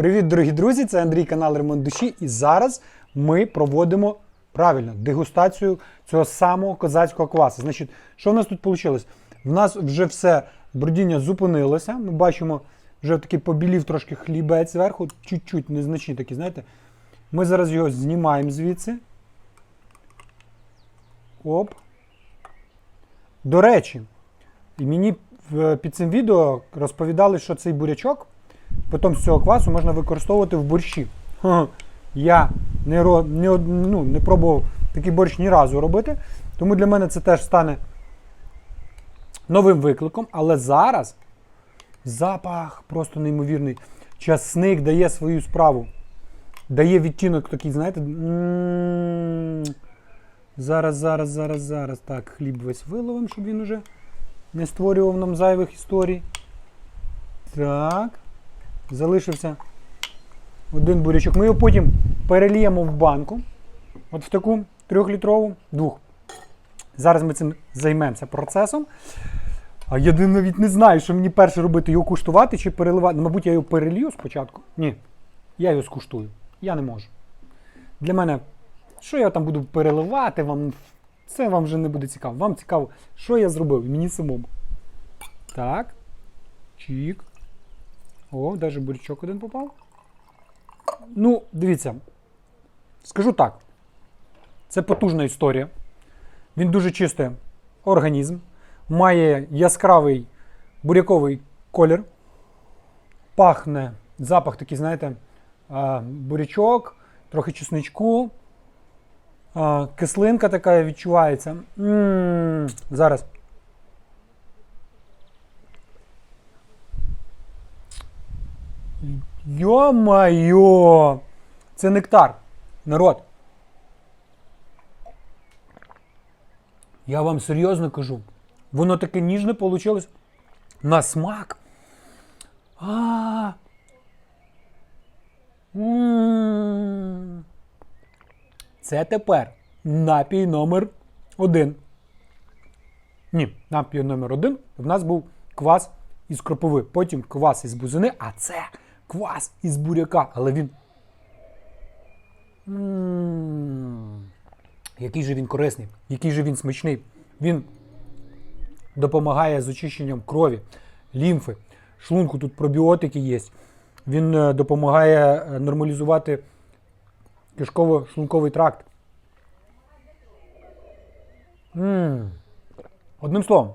Привіт, дорогі друзі! Це Андрій канал Ремонт Душі. І зараз ми проводимо правильно дегустацію цього самого козацького квасу. Значить, що в нас тут вийшло? В нас вже все бродіння зупинилося. Ми бачимо, вже такий побілів трошки хлібець зверху, чуть-чуть незначні такі, знаєте. Ми зараз його знімаємо звідси. Оп. До речі, мені під цим відео розповідали, що цей бурячок потім з цього квасу можна використовувати в борщі. Я не, не, ну, не пробував такий борщ ні разу робити, тому для мене це теж стане новим викликом. Але зараз запах просто неймовірний. Часник дає свою справу. Дає відтінок такий, знаєте. Зараз, зараз, зараз, зараз. Так, хліб весь виловим, щоб він уже не створював нам зайвих історій. Так. Залишився один бурячок. Ми його потім переліємо в банку. От в таку трьохлітрову, двох. Зараз ми цим займемося процесом. А я навіть не знаю, що мені перше робити, його куштувати чи переливати. Ну, Мабуть, я його перелью спочатку. Ні. Я його скуштую. Я не можу. Для мене, що я там буду переливати, вам, це вам вже не буде цікаво. Вам цікаво, що я зробив, мені самому. Так. Чік. О, навіть бурячок один попав. Ну, дивіться. Скажу так. Це потужна історія. Він дуже чистий організм, має яскравий буряковий колір. Пахне запах такий, знаєте, бурячок, трохи чесничку. Кислинка така відчувається. м Зараз. Йо-майо! Це нектар. Народ. Я вам серйозно кажу. Воно таке ніжне вийшло. На смак. А. М. Це тепер напій номер один. Ні, напій номер один. В нас був квас із кропиви, потім квас із бузини, а це квас із буряка. Але він. Який же він корисний, який же він смачний. Він допомагає з очищенням крові, лімфи, шлунку, тут пробіотики є. Він е, допомагає е, нормалізувати кишково-шлунковий тракт. М. Одним словом.